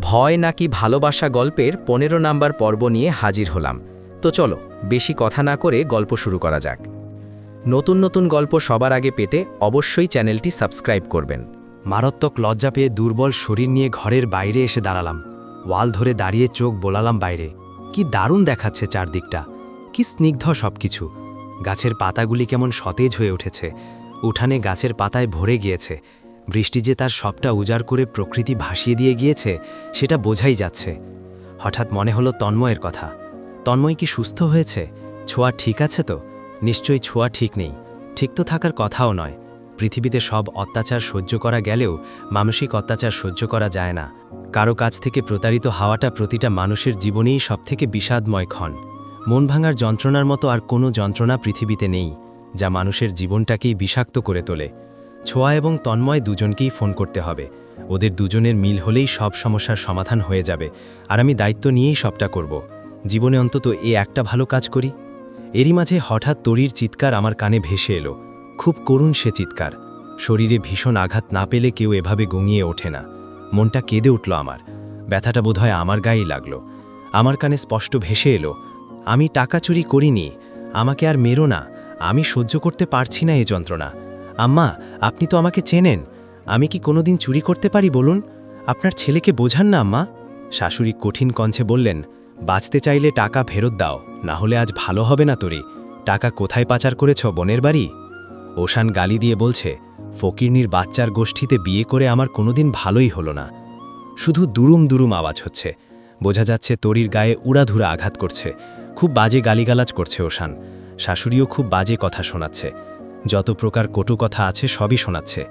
ভয় নাকি ভালোবাসা গল্পের পনেরো নাম্বার পর্ব নিয়ে হাজির হলাম। তো চলো, বেশি কথা না করে গল্প শুরু করা যাক। নতুন নতুন গল্প সবার আগে পেতে অবশ্যই চ্যানেলটি সাবস্ক্রাইব করবেন। মারাত্মক লজ্জা পেয়ে দুর্বল শরীর নিয়ে ঘরের বাইরে এসে দাঁড়ালাম। ওয়াল ধরে দাঁড়িয়ে চোখ বোলালাম বাইরে। কি দারুণ দেখাচ্ছে চারদিকটা। কি স্নিগ্ধ সবকিছু। গাছের পাতাগুলি কেমন সতেজ হয়ে উঠেছে। উঠানে গাছের পাতায় ভরে গিয়েছে। বৃষ্টি যে তার সবটা উজাড় করে প্রকৃতি ভাসিয়ে দিয়ে গিয়েছে, সেটা বোঝাই যাচ্ছে। হঠাৎ মনে হলো তন্ময়ের কথা। তন্ময় কি সুস্থ হয়েছে? ছোঁয়া ঠিক আছে তো? নিশ্চয়ই ছোঁয়া ঠিক নেই। ঠিক তো থাকার কথাও নয়। পৃথিবীতে সব অত্যাচার সহ্য করা গেলেও মানসিক অত্যাচার সহ্য করা যায় না। কারও কাছ থেকে প্রতারিত হাওয়াটা প্রতিটা মানুষের জীবনেই সবথেকে বিষাদময় ক্ষণ। মন ভাঙার যন্ত্রণার মতো আর কোনো যন্ত্রণা পৃথিবীতে নেই, যা মানুষের জীবনটাকেই বিষাক্ত করে তোলে। ছোঁয়া এবং তন্ময় দুজনকেই ফোন করতে হবে। ওদের দুজনের মিল হলেই সব সমস্যার সমাধান হয়ে যাবে। আর আমি দায়িত্ব নিয়েই সবটা করব। জীবনে অন্তত এ একটা ভালো কাজ করি। এরই মাঝে হঠাৎ তরির চিৎকার আমার কানে ভেসে এলো। খুব করুণ সে চিৎকার। শরীরে ভীষণ আঘাত না পেলে কেউ এভাবে গঙিয়ে ওঠে না। মনটা কেঁদে উঠল আমার। ব্যথাটা বোধহয় আমার গায়েই লাগল। আমার কানে স্পষ্ট ভেসে এলো, আমি টাকা চুরি করিনি। আমাকে আর মেরো না। আমি সহ্য করতে পারছি না এই যন্ত্রণা। আম্মা, আপনি তো আমাকে চেনেন। আমি কি কোনোদিন চুরি করতে পারি বলুন? আপনার ছেলেকে বোঝান না, আম্মা। শাশুড়ি কঠিন কঞ্চে বললেন, বাঁচতে চাইলে টাকা ফেরত দাও, না হলে আজ ভালো হবে না তোরে। টাকা কোথায় পাচার করেছ, বোনের বাড়ি? ওশান গালি দিয়ে বলছে, ফকিরনির বাচ্চার গোষ্ঠীতে বিয়ে করে আমার কোনোদিন ভালোই হলো না। শুধু দুরুম দুরুম আওয়াজ হচ্ছে। বোঝা যাচ্ছে তরির গায়ে উড়াধুরা আঘাত করছে। খুব বাজে গালিগালাজ করছে ওশান। শাশুড়িও খুব বাজে কথা শোনাচ্ছে। যত প্রকার কটু কথা আছে সবই শোনাচ্ছে।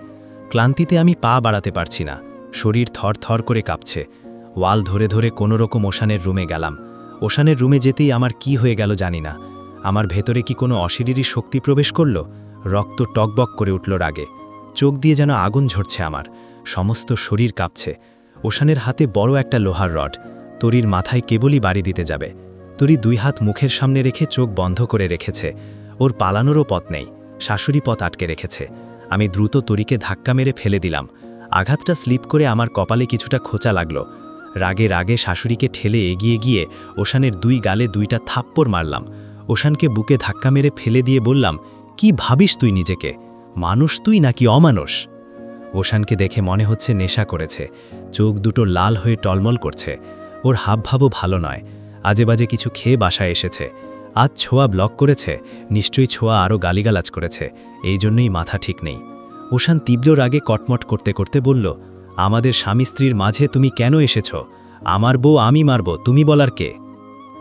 ক্লান্তিতে আমি পা বাড়াতে পারছি না। শরীর থর থর করে কাঁপছে। ওয়াল ধরে ধরে কোনো রকম ওশানের রুমে গেলাম। ওশানের রুমে যেতেই আমার কি হয়ে গেল জানি না। আমার ভেতরে কি কোনো অশরীরী শক্তি প্রবেশ করল? রক্ত টকবক করে উঠল রাগে। চোখ দিয়ে যেন আগুন ঝরছে আমার। সমস্ত শরীর কাঁপছে। ওশানের হাতে বড় একটা লোহার রড। তরির মাথায় কেবলই বাড়ি দিতে যাবে। তরি দুই হাত মুখের সামনে রেখে চোখ বন্ধ করে রেখেছে। ওর পালানোরও পথ নেই। শাশুড়ি পথ আটকে রেখেছে। আমি দ্রুত তরিকে ধাক্কা মেরে ফেলে দিলাম। আঘাতটা স্লিপ করে আমার কপালে কিছুটা খোঁচা লাগল। রাগে রাগে শাশুড়িকে ঠেলে এগিয়ে গিয়ে ওশানের দুই গালে দুইটা থাপ্পড় মারলাম। ওশানকে বুকে ধাক্কা মেরে ফেলে দিয়ে বললাম, কি ভাবিস তুই নিজেকে? মানুষ তুই নাকি অমানুষ? ওশানকে দেখে মনে হচ্ছে নেশা করেছে। চোখ দুটো লাল হয়ে টলমল করছে। ওর হাবভাবও ভালো নয়। আজে বাজে কিছু খেয়ে বাসায় এসেছে। আজ ছোঁয়া ব্লক করেছে, নিশ্চয়ই ছোঁয়া আরও গালিগালাজ করেছে, এই জন্যই মাথা ঠিক নেই। ওশান তীব্র রাগে কটমট করতে করতে বলল, আমাদের স্বামী স্ত্রীর মাঝে তুমি কেন এসেছ? আমার বউ আমি মারব, তুমি বলার কে?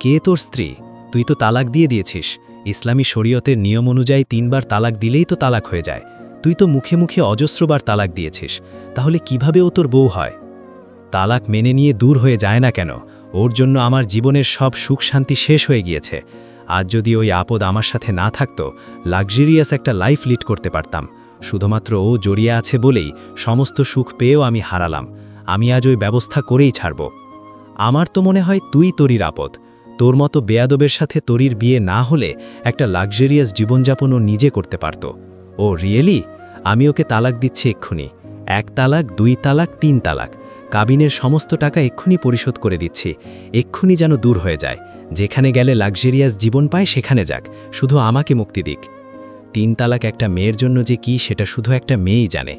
কে তোর স্ত্রী? তুই তো তালাক দিয়ে দিয়েছিস। ইসলামী শরীয়তের নিয়ম অনুযায়ী তিনবার তালাক দিলেই তো তালাক হয়ে যায়। তুই তো মুখে মুখে অজস্রবার তালাক দিয়েছিস। তাহলে কীভাবে ও তোর বউ হয়? তালাক মেনে নিয়ে দূর হয়ে যায় না কেন? ওর জন্য আমার জীবনের সব সুখ শান্তি শেষ হয়ে গিয়েছে। আজ যদি ওই আপদ আমার সাথে না থাকতো লাক্সারিয়াস একটা লাইফ লিড করতে পারতাম। শুধুমাত্র ও জড়িয়ে আছে বলেই সমস্ত সুখ পেয়েও আমি হারালাম। আমি আজ ওই ব্যবস্থা করেই ছাড়ব। আমার তো মনে হয় তুই তরির আপদ। তোর মতো বেয়াদবের সাথে তরির বিয়ে না হলে একটা লাক্সারিয়াস জীবনযাপন ও নিজে করতে পারত। ও রিয়েলি আমি ওকে তালাক দিচ্ছি এক্ষুনি। এক তালাক, দুই তালাক, তিন তালাক। কাবিনের সমস্ত টাকা এক্ষুনি পরিশোধ করে দিচ্ছি। এক্ষুনি যেন দূর হয়ে যায়। যেখানে গেলে লাক্সারিয়াস জীবন পায়, সেখানে যাক, শুধু আমাকে মুক্তি দিক। তিন তালাক একটা মেয়ের জন্য যে কি, সেটা শুধু একটা মেয়েই জানে।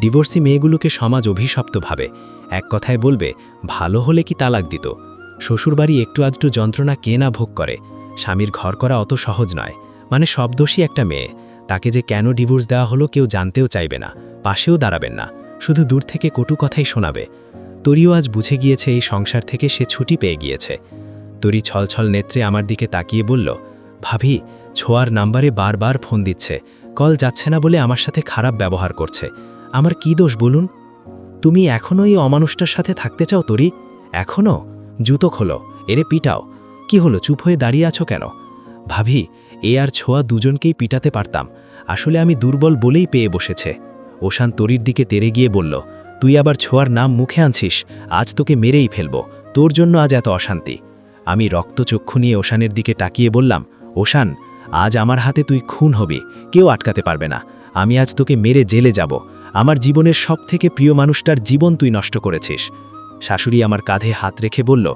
ডিভোর্সি মেয়েগুলোকে সমাজ অভিশপ্ত ভাবে। এক কথায় বলবে, ভালো হলে কি তালাক দিত? শ্বশুরবাড়ি একটু আধটু যন্ত্রণা কে না ভোগ করে? স্বামীর ঘর করা অত সহজ নয়। মানে সব দোষী একটা মেয়ে। তাকে যে কেন ডিভোর্স দেওয়া হলো কেউ জানতেও চাইবে না। পাশেও দাঁড়াবেন না। শুধু দূর থেকে কটু কথাই শোনাবে। তরিও আজ বুঝে গিয়েছে এই সংসার থেকে সে ছুটি পেয়ে গিয়েছে। তরি ছলছল নেত্রে আমার দিকে তাকিয়ে বলল, ভাবি, ছোয়ার নাম্বারে বারবার ফোন দিচ্ছে। কল যাচ্ছে না বলে আমার সাথে খারাপ ব্যবহার করছে। আমার কি দোষ বলুন? তুমি এখনও এই অমানুষটার সাথে থাকতে চাও তরি? এখনও? জুতো খোলো, এরে পিটাও। কি হলো, চুপ হয়ে দাঁড়িয়ে আছো কেন? ভাবি, এ আর ছোঁয়া দুজনকেই পিটাতে পারতাম। আসলে আমি দুর্বল বলেই পেয়ে বসেছে। ওশান তরির দিকে তেরে গিয়ে বলল, তুই আবার ছোঁয়ার নাম মুখে আনছিস, আজ তোকে মেরেই ফেলব। তোর জন্য আজ এত অশান্তি। আমি রক্তচক্ষু নিয়ে ওশানের দিকে তাকিয়ে বললাম, ওশান, আজ আমার হাতে তুই খুন হবি, কেউ আটকাতে পারবে না। আমি আজ তোকে মেরে জেলে যাব। আমার জীবনের সব থেকে প্রিয় মানুষটার জীবন তুই নষ্ট করেছিস। শাশুড়ি আমার কাঁধে হাত রেখে বলল,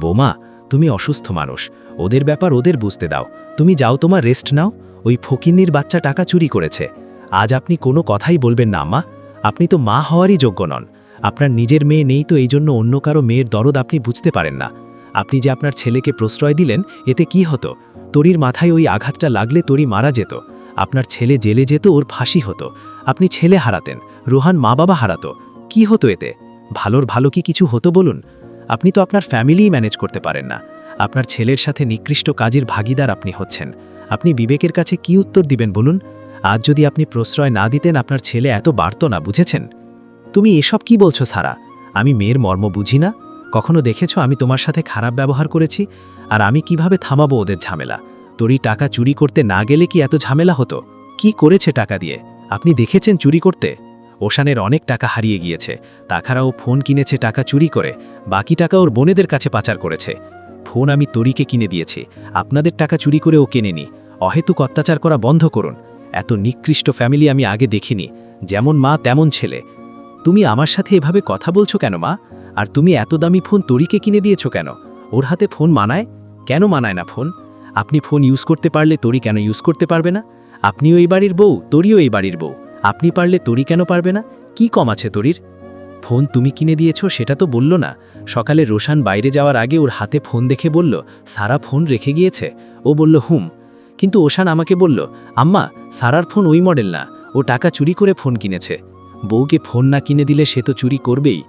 বোমা, তুমি অসুস্থ মানুষ। ওদের ব্যাপার ওদের বুঝতে দাও। তুমি যাও তোমার রেস্ট নাও। ওই ফকিন্নির বাচ্চা টাকা চুরি করেছে। আজ আপনি কোনো কথাই বলবেন না, মা। আপনি তো মা হওয়ারই যোগ্য নন। আপনার নিজের মেয়ে নেই তো এই জন্য অন্য কারও মেয়ের দরদ আপনি বুঝতে পারেন না। আপনি যে আপনার ছেলেকে প্রশ্রয় দিলেন, এতে কি হতো? তরির মাথায় ওই আঘাতটা লাগলে তরি মারা যেত। আপনার ছেলে জেলে যেত, ওর ফাঁসি হতো। আপনি ছেলে হারাতেন, রোহান মা বাবা হারাতো। কি হতো এতে? ভালোর ভালো কি কিছু হতো বলুন? আপনি তো আপনার ফ্যামিলিই ম্যানেজ করতে পারেন না। আপনার ছেলের সাথে নিকৃষ্ট কাজের ভাগিদার আপনি হচ্ছেন। আপনি বিবেকের কাছে কি উত্তর দিবেন বলুন? আজ যদি আপনি প্রশ্রয় না দিতেন, আপনার ছেলে এত বাড়ত না, বুঝেছেন? তুমি এসব কি বলছো সারা? আমি মেয়ের মর্ম বুঝি না? কখনো দেখেছ আমি তোমার সাথে খারাপ ব্যবহার করেছি? আর আমি কীভাবে থামাবো ওদের ঝামেলা? তোরই টাকা চুরি করতে না গেলে কি এত ঝামেলা হতো? কি করেছে টাকা দিয়ে? আপনি দেখেছেন চুরি করতে? ওশানের অনেক টাকা হারিয়ে গিয়েছে। তাছাড়া ও ফোন কিনেছে টাকা চুরি করে। বাকি টাকা ওর বোনেদের কাছে পাচার করেছে। ফোন আমি তরিকে কিনে দিয়েছি। আপনাদের টাকা চুরি করে ও কেনেনি? অহেতুক অত্যাচার করা বন্ধ করুন। এত নিকৃষ্ট ফ্যামিলি আমি আগে দেখিনি। যেমন মা, তেমন ছেলে। তুমি আমার সাথে এভাবে কথা বলছো কেন মা? আর তুমি এত দামি ফোন তরিকে কিনে দিয়েছ কেন? ওর হাতে ফোন মানায়? কেন মানায় না ফোন? আপনি ফোন ইউজ করতে পারলে তরি কেন ইউজ করতে পারবে না? আপনিও এই বাড়ির বউ, তরিও এই বাড়ির বউ। আপনি পারলে তরি কেন পারবে না? কি কম আছে তরির? ফোন তুমি কিনে দিয়েছ সেটা তো বলল না। সকালে রোশান বাইরে যাওয়ার আগে ওর হাতে ফোন দেখে বলল, সারা ফোন রেখে গিয়েছে? ও বলল, হুম। কিন্তু ওশান আমাকে বলল, আম্মা, সারার ফোন ওই মডেল না। ও টাকা চুরি করে ফোন কিনেছে। বউকে ফোন না কিনে দিলে সে তো চুরি করবেই।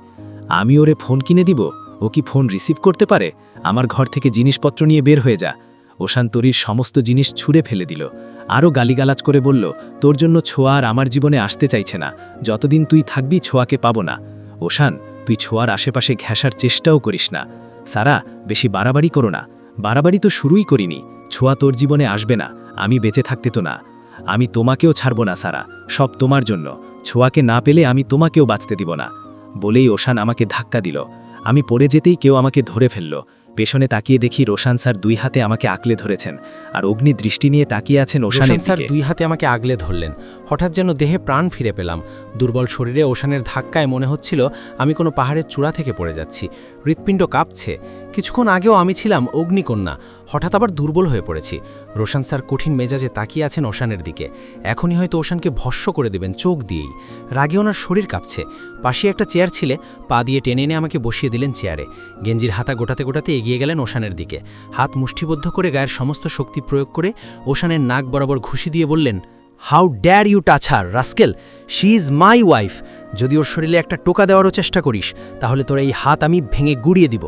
আমি ওরে ফোন কিনে দিব? ও কি ফোন রিসিভ করতে পারে? আমার ঘর থেকে জিনিসপত্র নিয়ে বের হয়ে যা। ওশান তরির সমস্ত জিনিস ছুঁড়ে ফেলে দিল। আরও গালিগালাজ করে বলল, তোর জন্য ছোঁয়া আর আমার জীবনে আসতে চাইছে না। যতদিন তুই থাকবি, ছোঁয়াকে পাবো না। ওশান, তুই ছোঁয়ার আশেপাশে ঘেঁষার চেষ্টাও করিস না। সারা, বেশি বাড়াবাড়ি করো না। বাড়াবাড়ি তো শুরুই করিনি। ছোঁয়া তোর জীবনে আসবে না। আমি বেঁচে থাকতে তো না। আমি তোমাকেও ছাড়ব না, সারা। সব তোমার জন্য। ছোঁয়াকে না পেলে আমি তোমাকেও বাঁচতে দিব না। বলেই ওশান আমাকে ধাক্কা দিল। আমি পড়ে যেতেই কেউ আমাকে ধরে ফেলল। পেছনে তাকিয়ে দেখি রোশান স্যার দুই হাতে আমাকে আঁকলে ধরেছেন আর অগ্নি দৃষ্টি নিয়ে তাকিয়ে আছেন ওশান স্যার দুই হাতে আমাকে আগলে ধরলেন। হঠাৎ যেন দেহে প্রাণ ফিরে পেলাম। দুর্বল শরীরে ওশানের ধাক্কায় মনে হচ্ছিল আমি কোনো পাহাড়ের চূড়া থেকে পড়ে যাচ্ছি। হৃৎপিণ্ড কাঁপছে। কিছুক্ষণ আগেও আমি ছিলাম অগ্নিকন্যা। হঠাৎ আবার দুর্বল হয়ে পড়েছি। রোশান স্যার কঠিন মেজাজে তাকিয়ে আছেন ওশানের দিকে। এখনই হয়তো ওশানকে ভস্য করে দেবেন চোখ দিয়েই। রাগে ওনার শরীর কাঁপছে। পাশে একটা চেয়ার ছিলে। পা দিয়ে টেনে এনে আমাকে বসিয়ে দিলেন চেয়ারে। গেঞ্জির হাতা গোটাতে গোটাতে এগিয়ে গেলেন ওশানের দিকে। হাত মুষ্টিবদ্ধ করে গায়ের সমস্ত শক্তি প্রয়োগ করে ওশানের নাক বরাবর ঘুষি দিয়ে বললেন how dare you touch her rascal she is my wife যদি ওর শরীরে একটা টোকা দেওয়ারও চেষ্টা করিস, তাহলে তোর এই হাত আমি ভেঙে গুড়িয়ে দিব।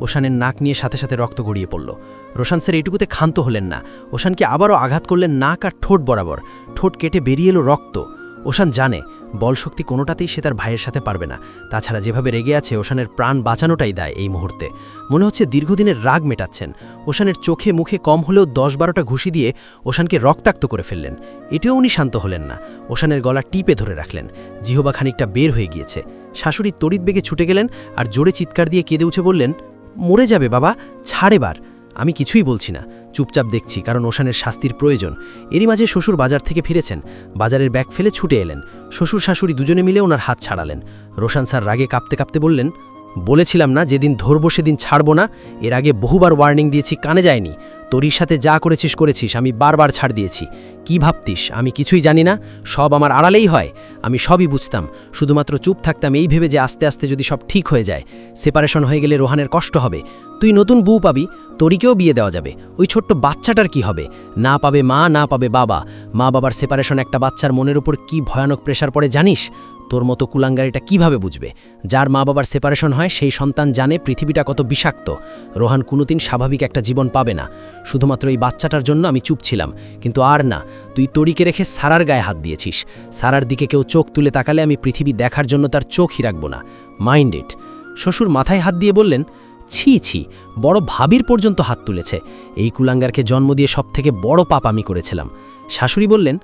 ওশানের নাক নিয়ে সাথে সাথে রক্ত গড়িয়ে পড়ল। রোশান স্যার এটুকুতে ক্ষান্ত হলেন না। ওশানকে আবারও আঘাত করলেন নাক আর ঠোঁট বরাবর। ঠোঁট কেটে বেরিয়ে এলো রক্ত। ওশান জানে বলশক্তি কোনোটাতেই সে তার ভাইয়ের সাথে পারবে না। তাছাড়া যেভাবে রেগে আছে, ওশানের প্রাণ বাঁচানোটাই দায় এই মুহূর্তে। মনে হচ্ছে দীর্ঘদিনের রাগ মেটাচ্ছেন। ওশানের চোখে মুখে কম হলেও দশ বারোটা ঘুষি দিয়ে ওশানকে রক্তাক্ত করে ফেললেন। এটাও উনি শান্ত হলেন না। ওশানের গলা টিপে ধরে রাখলেন। জিহবা খানিকটা বের হয়ে গিয়েছে। শাশুড়ি তড়িৎ বেগে ছুটে গেলেন আর জোরে চিৎকার দিয়ে কেঁদে উঠে বললেন মরে যাবে বাবা, ছাড় এবার। আমি কিছুই বলছি না। চুপচাপ দেখছি, কারণ ওশানের শাস্তির প্রয়োজন। এরই মাঝে শ্বশুর বাজার থেকে ফিরেছেন। বাজারের ব্যাগ ফেলে ছুটে এলেন। শ্বশুর শাশুড়ি দুজনে মিলে ওনার হাত ছাড়ালেন। রোশান স্যার রাগে কাঁপতে কাঁপতে বললেন বলেছিলাম না যেদিন ধরবো সেদিন ছাড়বো না। এর আগে বহুবার ওয়ার্নিং দিয়েছি, কানে যায়নি। তোরির সাথে যা করেছিস করেছিস, আমি বারবার ছাড় দিয়েছি। কি ভাবতিস? আমি কিছুই জানি না। সব আমার আড়ালেই হয়। আমি সবই বুঝতাম। শুধুমাত্র চুপ থাকতাম এই ভেবে যে আস্তে আস্তে যদি সব ঠিক হয়ে যায় সেপারেশন হয়ে গেলে রোহানের কষ্ট হবে। তুই নতুন বউ পাবি তোরিকেও বিয়ে দেওয়া যাবে। ওই ছোট্ট বাচ্চাটার কি হবে? না পাবে মা, না পাবে বাবা। মা বাবার সেপারেশন একটা বাচ্চার মনের উপর কি ভয়ানক প্রেশার পড়ে জানিস? তোর মতো কুলাঙ্গারিটা কীভাবে বুঝবে? যার মা বাবার সেপারেশন হয়, সেই সন্তান জানে পৃথিবীটা কত বিষাক্ত। রোহান কোনোদিন স্বাভাবিক একটা জীবন পাবে না। শুধুমাত্র এই বাচ্চাটার জন্য আমি চুপ ছিলাম। কিন্তু আর না, তুই তরিকে রেখে সারার গায়ে হাত দিয়েছিস। সারার দিকে কেউ চোখ তুলে তাকালে আমি পৃথিবী দেখার জন্য তার চোখই রাখব না। মাইন্ড ইট শ্বশুর মাথায় হাত দিয়ে বললেন, ছি ছি, বড় ভাবির পর্যন্ত হাত তুলেছে। এই কুলাঙ্গারকে জন্ম দিয়ে সব থেকে বড় পাপ আমি করেছিলাম। শাশুড়ি বললেন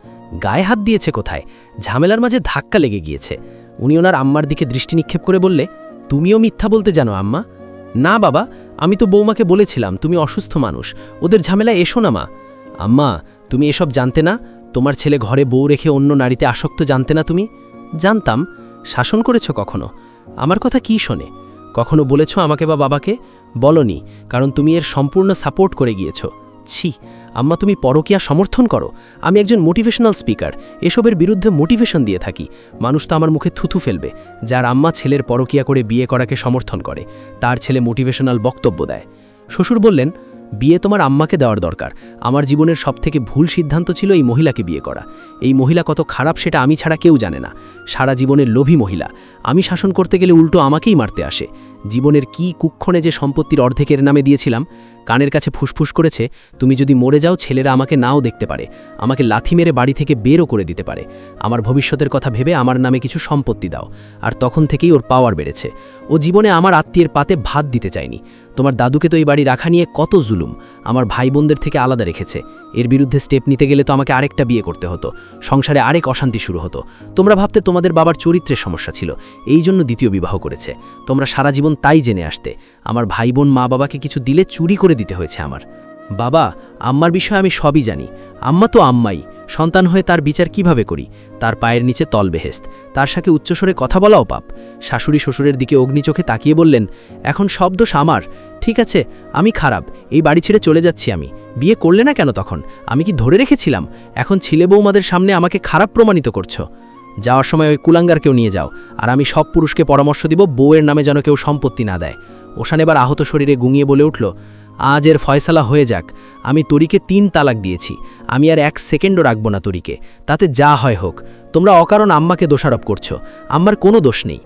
গায়ে হাত দিয়েছে কোথায়? ঝামেলার মাঝে ধাক্কা লেগে গিয়েছে। উনি ওনার আম্মার দিকে দৃষ্টি নিক্ষেপ করে বললে, তুমিও মিথ্যা বলতে জানো আম্মা? না বাবা, আমি তো বৌমাকে বলেছিলাম, তুমি অসুস্থ মানুষ, ওদের ঝামেলায় এসো না মা। আম্মা, তুমি এসব জানতে না? তোমার ছেলে ঘরে বউ রেখে অন্য নারীতে আসক্ত জানতে না তুমি? জানতাম। শাসন করেছ কখনো? আমার কথা কি শোনে? কখনো বলেছ আমাকে বা বাবাকে? বলনি, কারণ তুমি এর সম্পূর্ণ সাপোর্ট করে গিয়েছো। ছি আম্মা তুমি পরকিয়া সমর্থন করো। আমি একজন মোটিভেশনাল স্পিকার এসবের বিরুদ্ধে মোটিভেশন দিয়ে থাকি। মানুষ তো আমার মুখে থুথু ফেলবে। যার আম্মা ছেলের পরকিয়া করে বিয়ে করাকে সমর্থন করে, তার ছেলে মোটিভেশনাল বক্তব্য দেয়। শ্বশুর বললেন, বিয়ে তোমার আম্মাকে দেওয়ার দরকার। আমার জীবনের সবথেকে ভুল সিদ্ধান্ত ছিল এই মহিলাকে বিয়ে করা। এই মহিলা কত খারাপ সেটা আমি ছাড়া কেউ জানে না। সারা জীবনের লোভী মহিলা। আমি শাসন করতে গেলে উল্টো আমাকেই মারতে আসে। জীবনের কি কুক্ষণে যে সম্পত্তির অর্ধেকের নামে দিয়েছিলাম কানের কাছে ফুসফুস করেছে, তুমি যদি মরে যাও, ছেলেরা আমাকে নাও দেখতে পারে। আমাকে লাথি মেরে বাড়ি থেকে বেরও করে দিতে পারে। আমার ভবিষ্যতের কথা ভেবে আমার নামে কিছু সম্পত্তি দাও। আর তখন থেকেই ওর পাওয়ার বেড়েছে। ও জীবনে আমার আত্মীয়ের পাতে ভাত দিতে চায়নি। তোমার দাদুকে তো এই বাড়ি রাখা নিয়ে কত জুলুম। আমার ভাই বোনদের থেকে আলাদা রেখেছে। এর বিরুদ্ধে স্টেপ নিতে গেলে তো আমাকে আরেকটা বিয়ে করতে হতো। সংসারে আরেক অশান্তি শুরু হতো। তোমরা ভাবতে তোমাদের বাবার চরিত্রের সমস্যা ছিল। এই জন্য দ্বিতীয় বিবাহ করেছে। তোমরা সারা জীবন তাই জেনে আসতে। আমার ভাই বোন মা বাবাকে কিছু দিলে চুরি করে দিতে হয়েছে আমার। বাবা, আম্মার বিষয়ে আমি সবই জানি। আম্মা তো আম্মাই। সন্তান হয়ে তার বিচার কীভাবে করি? তার পায়ের নিচে তল বেহেস্ত। তার সাথে উচ্চস্বরে কথা বলাও পাপ। শাশুড়ি শ্বশুরের দিকে অগ্নিচোখে তাকিয়ে বললেন, এখন সব দোষ আমার। ঠিক আছে, আমি খারাপ, এই বাড়ি ছেড়ে চলে যাচ্ছি আমি। বিয়ে করলে না কেন তখন? আমি কি ধরে রেখেছিলাম? এখন ছেলে বৌমাদের সামনে আমাকে খারাপ প্রমাণিত করছ। যাওয়ার সময় ওই কুলাঙ্গারকেও নিয়ে যাও, আর আমি সব পুরুষকে পরামর্শ দিব, বউয়ের নামে যেন কেউ সম্পত্তি না দেয়। ওশান এবার আহত শরীরে গুঙিয়ে বলে উঠল, আজ এর ফয়সালা হয়ে যাক। আমি তরিকে তিন তালাক দিয়েছি। আমি আর এক সেকেন্ডও রাখব না তরিকে। তাতে যা হয় হোক। তোমরা অকারণ আম্মাকে দোষারোপ করছ। আম্মার কোনো দোষ নেই।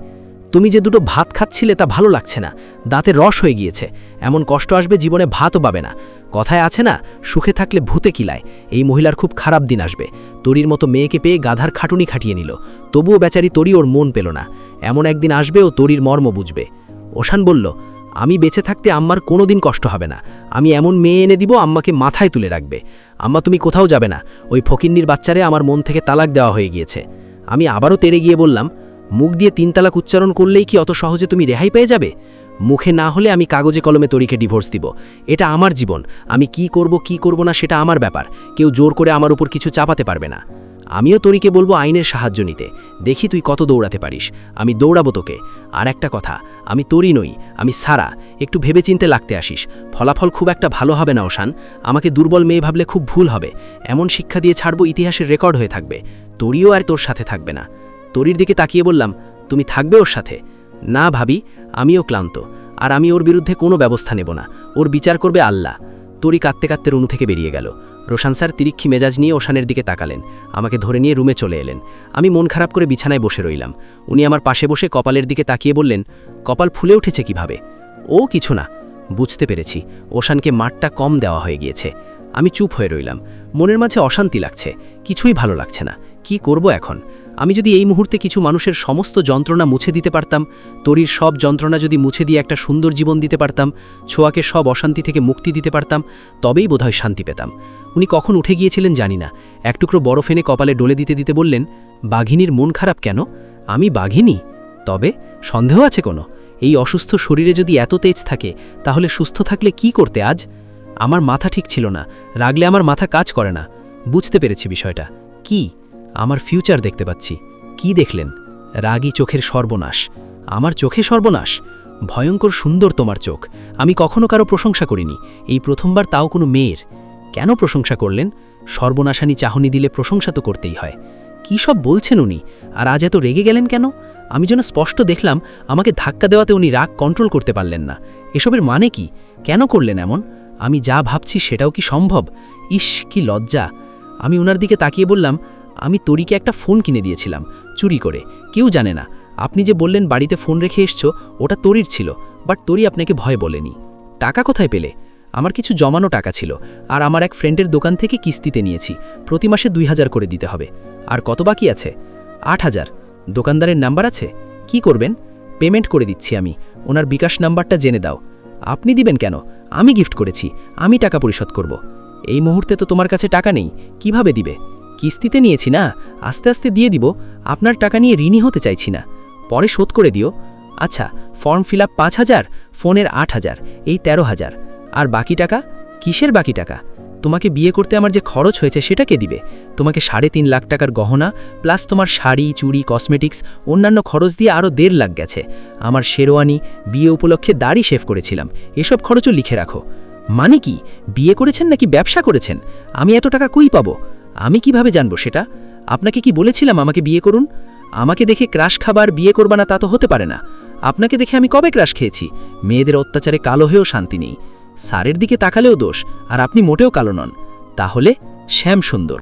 তুমি যে দুটো ভাত খাচ্ছিলে তা ভালো লাগছে না, দাঁতে রস হয়ে গিয়েছে, এমন কষ্ট আসবে জীবনে ভাতও পাবে না। কথায় আছে না, সুখে থাকলে ভূতে কিলায়, এই মহিলার খুব খারাপ দিন আসবে। তরির মতো মেয়েকে পেয়ে গাধার খাটুনি খাটিয়ে নিল, তবুও বেচারি তরি ওর মন পেল না। এমন একদিন আসবে ও তরির মর্ম বুঝবে। ওশান বলল, আমি বেঁচে থাকতে আম্মার কোনো দিন কষ্ট হবে না। আমি এমন মেয়ে এনে দিব আম্মাকে মাথায় তুলে রাখবে। আম্মা তুমি কোথাও যাবে না। ওই ফকিন্নির বাচ্চারে আমার মন থেকে তালাক দেওয়া হয়ে গিয়েছে। আমি আবারও তেড়ে গিয়ে বললাম মুখ দিয়ে তিন তালাক উচ্চারণ করলেই কি অত সহজে তুমি রেহাই পেয়ে যাবে? মুখে না হলে আমি কাগজে কলমে তরিকে ডিভোর্স দিব। এটা আমার জীবন। আমি কি করব কি করব না সেটা আমার ব্যাপার। কেউ জোর করে আমার উপর কিছু চাপাতে পারবে না। আমিও তরিকে বলব আইনের সাহায্য নিতে। দেখি তুই কত দৌড়াতে পারিস। আমি দৌড়াবো তোকে। আর একটা কথা, আমি তরি নই, আমি সারা। একটু ভেবেচিন্তে লাগতে আসিস। ফলাফল খুব একটা ভালো হবে না, ওশান। আমাকে দুর্বল মেয়ে ভাবলে খুব ভুল হবে। এমন শিক্ষা দিয়ে ছাড়বো ইতিহাসের রেকর্ড হয়ে থাকবে। তরিও আর তোর সাথে থাকবে না। তরির দিকে তাকিয়ে বললাম, তুমি থাকবে ওর সাথে। না ভাবি, আমিও ক্লান্ত। আর আমি ওর বিরুদ্ধে কোনো ব্যবস্থা নেব না। ওর বিচার করবে আল্লাহ। তরি কাঁদতে কাঁদতে রুনু থেকে বেরিয়ে গেল। রোশান স্যার তিরিক্ষি মেজাজ নিয়ে ওশানের দিকে তাকালেন। আমাকে ধরে নিয়ে রুমে চলে এলেন। আমি মন খারাপ করে বিছানায় বসে রইলাম। উনি আমার পাশে বসে কপালের দিকে তাকিয়ে বললেন, কপাল ফুলে উঠেছে কীভাবে? ও, কিছু না। বুঝতে পেরেছি। ওশানকে মাঠটা কম দেওয়া হয়ে গিয়েছে। আমি চুপ হয়ে রইলাম। মনের মাঝে অশান্তি লাগছে। কিছুই ভালো লাগছে না। কি করব এখন? আমি যদি এই মুহূর্তে কিছু মানুষের সমস্ত যন্ত্রণা মুছে দিতে পারতাম, তরির সব যন্ত্রণা যদি মুছে দিয়ে একটা সুন্দর জীবন দিতে পারতাম, ছোয়াকে সব অশান্তি থেকে মুক্তি দিতে পারতাম, তবেই বোধহয় শান্তি পেতাম। উনি কখন উঠে গিয়েছিলেন জানি না। এক টুকরো বরফ এনে কপালে ডলে দিতে দিতে বললেন, বাঘিনীর মন খারাপ কেন? আমি বাঘিনী। তবে সন্দেহ আছে কোনো? এই অসুস্থ শরীরে যদি এত তেজ থাকে, তাহলে সুস্থ থাকলে কি করতে আজ? আমার মাথা ঠিক ছিল না। রাগলে আমার মাথা কাজ করে না। বুঝতে পেরেছি বিষয়টা। কি? আমার ফিউচার দেখতে পাচ্ছি। কি দেখলেন? রাগী চোখের সর্বনাশ। আমার চোখে সর্বনাশ? ভয়ঙ্কর সুন্দর তোমার চোখ। আমি কখনো কারও প্রশংসা করিনি। এই প্রথমবার তাও কোনো মেয়ের। কেন প্রশংসা করলেন? সর্বনাশানি চাহনি দিলে প্রশংসা তো করতেই হয়। কি সব বলছেন উনি? আর আজ এত রেগে গেলেন কেন? আমি যেন স্পষ্ট দেখলাম, আমাকে ধাক্কা দেওয়াতে উনি রাগ কন্ট্রোল করতে পারলেন না। এসবের মানে কি? কেন করলেন এমন? আমি যা ভাবছি সেটাও কি সম্ভব? ইস, কি লজ্জা। আমি ওনার দিকে তাকিয়ে বললাম আমি তরিকে একটা ফোন কিনে দিয়েছিলাম, চুরি করে। কেউ জানে না। আপনি যে বললেন বাড়িতে ফোন রেখে এসছো, ওটা তরির ছিল, বাট তরি আপনাকে ভয় বলেনি। টাকা কোথায় পেলে? আমার কিছু জমানো টাকা ছিল, আর আমার এক ফ্রেন্ডের দোকান থেকে কিস্তিতে নিয়েছি। প্রতি মাসে দুই হাজার করে দিতে হবে। আর কত বাকি আছে? আট হাজার। দোকানদারের নাম্বার আছে? কি করবেন? পেমেন্ট করে দিচ্ছি আমি। ওনার বিকাশ নাম্বারটা জেনে দাও। আপনি দিবেন কেন? আমি গিফট করেছি। আমি টাকা পরিশোধ করব। এই মুহূর্তে তো তোমার কাছে টাকা নেই। কীভাবে দিবে? কিস্তিতে নিয়েছি না, আস্তে আস্তে দিয়ে দিব, আপনার টাকা নিয়ে ঋণী হতে চাইছি না। পরে শোধ করে দিও। আচ্ছা ফর্ম ফিল আপ পাঁচ হাজার, ফোনের আট হাজার, এই তেরো হাজার। আর বাকি টাকা? কিসের বাকি টাকা? তোমাকে বিয়ে করতে আমার যে খরচ হয়েছে সেটা কে দিবে? তোমাকে সাড়ে তিন লাখ টাকার গহনা, প্লাস তোমার শাড়ি, চুড়ি, কসমেটিক্স, অন্যান্য খরচ দিয়ে আরও দেড় লাখ গেছে। আমার শেরওয়ানি বিয়ে উপলক্ষে দাড়ি শেভ করেছিলাম। এসব খরচও লিখে রাখো। মানে কি? বিয়ে করেছেন নাকি ব্যবসা করেছেন? আমি এত টাকা কই পাবো? আমি কীভাবে জানব সেটা? আপনাকে কি বলেছিলাম আমাকে বিয়ে করুন? আমাকে দেখে ক্রাশ খাবার বিয়ে করবা না তা তো হতে পারে না। আপনাকে দেখে আমি কবে ক্রাশ খেয়েছি? মেয়েদের অত্যাচারে কালো হয়েও শান্তি নেই। সারের দিকে তাকালেও দোষ, আর আপনি মোটেও কালো নন। তাহলে শ্যাম সুন্দর